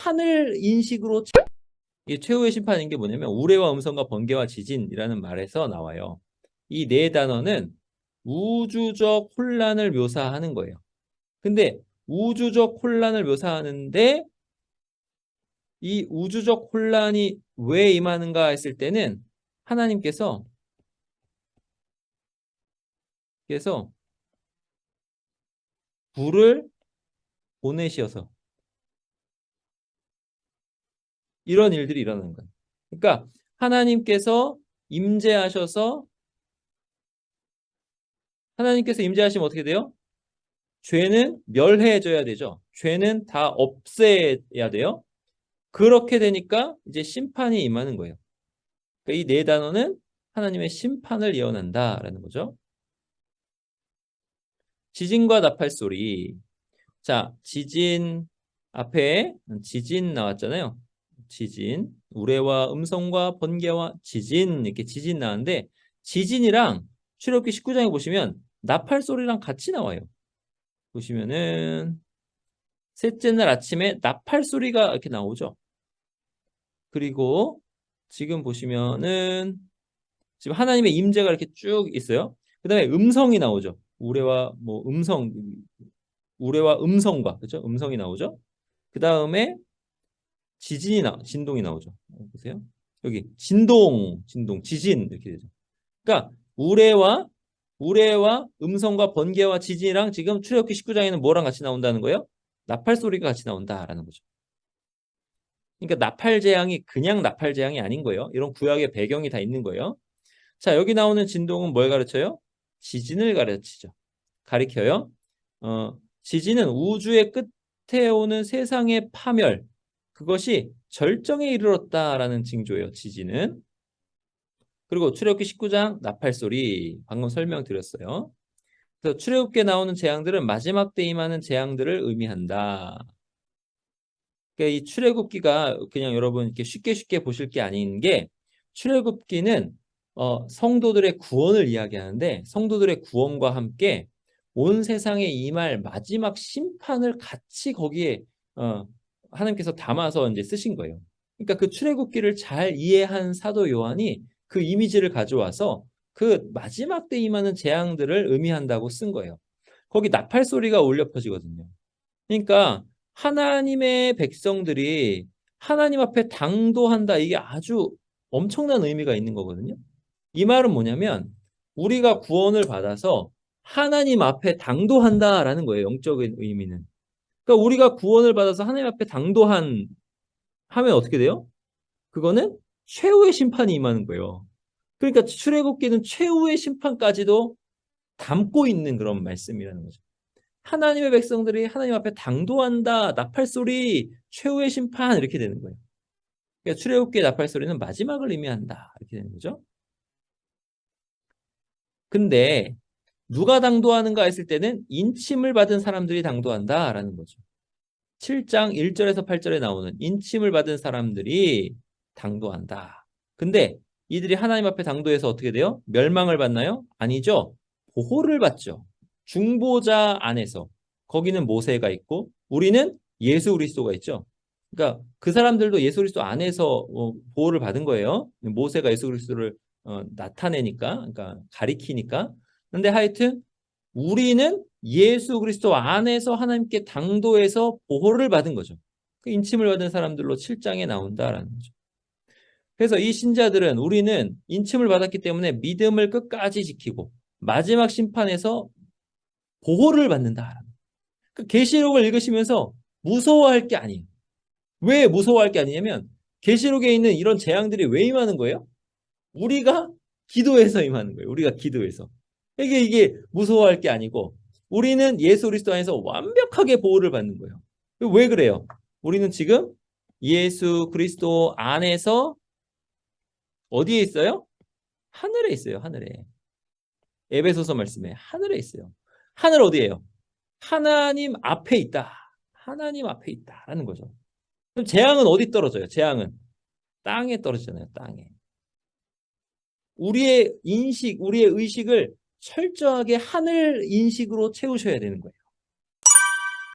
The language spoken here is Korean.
하늘 인식으로 이 최후의 심판인 게 뭐냐면 우레와 음성과 번개와 지진이라는 말에서 나와요. 이 네 단어는 우주적 혼란을 묘사하는 거예요. 근데 우주적 혼란을 묘사하는데 이 우주적 혼란이 왜 임하는가 했을 때는 하나님께서 그래서 불을 보내셔서 이런 일들이 일어나는 거예요. 그러니까 하나님께서 임재하셔서 하나님께서 임재하시면 어떻게 돼요? 죄는 멸해져야 되죠. 죄는 다 없애야 돼요. 그렇게 되니까 이제 심판이 임하는 거예요. 그러니까 이네 단어는 하나님의 심판을 예언한다라는 거죠. 지진과 나팔 소리. 자, 지진 앞에 지진 나왔잖아요. 지진, 우레와 음성과 번개와 지진 이렇게 지진 나왔는데 지진이랑 출애굽기 19장에 보시면 나팔 소리랑 같이 나와요. 보시면은 셋째 날 아침에 나팔 소리가 이렇게 나오죠. 그리고 지금 보시면은 지금 하나님의 임재가 이렇게 쭉 있어요. 그다음에 음성이 나오죠. 우레와 뭐 음성 우레와 음성과 그렇죠? 음성이 나오죠. 그다음에 지진이 나 진동이 나오죠. 보세요. 여기 진동, 진동, 지진 이렇게 되죠. 그러니까 우레와 우레와 음성과 번개와 지진이랑 지금 출애굽기 19장에는 뭐랑 같이 나온다는 거예요? 나팔 소리가 같이 나온다라는 거죠. 그러니까 나팔 재앙이 그냥 나팔 재앙이 아닌 거예요. 이런 구약의 배경이 다 있는 거예요. 자, 여기 나오는 진동은 뭘 가르쳐요? 지진을 가르치죠. 가리켜요. 어, 지진은 우주의 끝에 오는 세상의 파멸, 그것이 절정에 이르렀다라는 징조예요. 지진은. 그리고 출애굽기 19장 나팔 소리 방금 설명드렸어요. 그래서 출애굽기에 나오는 재앙들은 마지막 때 임하는 재앙들을 의미한다. 그러니까 이 출애굽기가 그냥 여러분 이렇게 쉽게 쉽게 보실 게 아닌 게 출애굽기는 어, 성도들의 구원을 이야기하는데 성도들의 구원과 함께 온 세상에 임할 마지막 심판을 같이 거기에 어, 하나님께서 담아서 이제 쓰신 거예요. 그러니까 그 출애굽기를 잘 이해한 사도 요한이 그 이미지를 가져와서 그 마지막 때 임하는 재앙들을 의미한다고 쓴 거예요. 거기 나팔 소리가 울려 퍼지거든요. 그러니까 하나님의 백성들이 하나님 앞에 당도한다. 이게 아주 엄청난 의미가 있는 거거든요. 이 말은 뭐냐면 우리가 구원을 받아서 하나님 앞에 당도한다라는 거예요. 영적인 의미는. 그러니까 우리가 구원을 받아서 하나님 앞에 당도한 하면 어떻게 돼요? 그거는 최후의 심판이 임하는 거예요. 그러니까 출애굽기는 최후의 심판까지도 담고 있는 그런 말씀이라는 거죠. 하나님의 백성들이 하나님 앞에 당도한다, 나팔 소리, 최후의 심판 이렇게 되는 거예요. 그러니까 출애굽기의 나팔 소리는 마지막을 의미한다 이렇게 되는 거죠. 근데 누가 당도하는가 했을 때는 인침을 받은 사람들이 당도한다라는 거죠. 7장 1절에서 8절에 나오는 인침을 받은 사람들이 당도한다. 근데 이들이 하나님 앞에 당도해서 어떻게 돼요? 멸망을 받나요? 아니죠. 보호를 받죠. 중보자 안에서 거기는 모세가 있고 우리는 예수 그리스도가 있죠. 그러니까 그 사람들도 예수 그리스도 안에서 어, 보호를 받은 거예요. 모세가 예수 그리스도를 어, 나타내니까, 그러니까 가리키니까. 근데 하여튼 우리는 예수 그리스도 안에서 하나님께 당도해서 보호를 받은 거죠. 그 인침을 받은 사람들로 7장에 나온다라는 거죠. 그래서 이 신자들은 우리는 인침을 받았기 때문에 믿음을 끝까지 지키고 마지막 심판에서 보호를 받는다. 그 계시록을 읽으시면서 무서워할 게 아니에요. 왜 무서워할 게 아니냐면 계시록에 있는 이런 재앙들이 왜 임하는 거예요? 우리가 기도해서 임하는 거예요. 우리가 기도해서. 이게 이게 무서워할 게 아니고 우리는 예수 그리스도 안에서 완벽하게 보호를 받는 거예요. 왜 그래요? 우리는 지금 예수 그리스도 안에서 어디에 있어요? 하늘에 있어요. 하늘에. 에베소서 말씀에 하늘에 있어요. 하늘 어디예요? 하나님 앞에 있다. 하나님 앞에 있다라는 거죠. 그럼 재앙은 어디 떨어져요? 재앙은 땅에 떨어지잖아요. 땅에. 우리의 인식, 우리의 의식을 철저하게 하늘 인식으로 채우셔야 되는 거예요.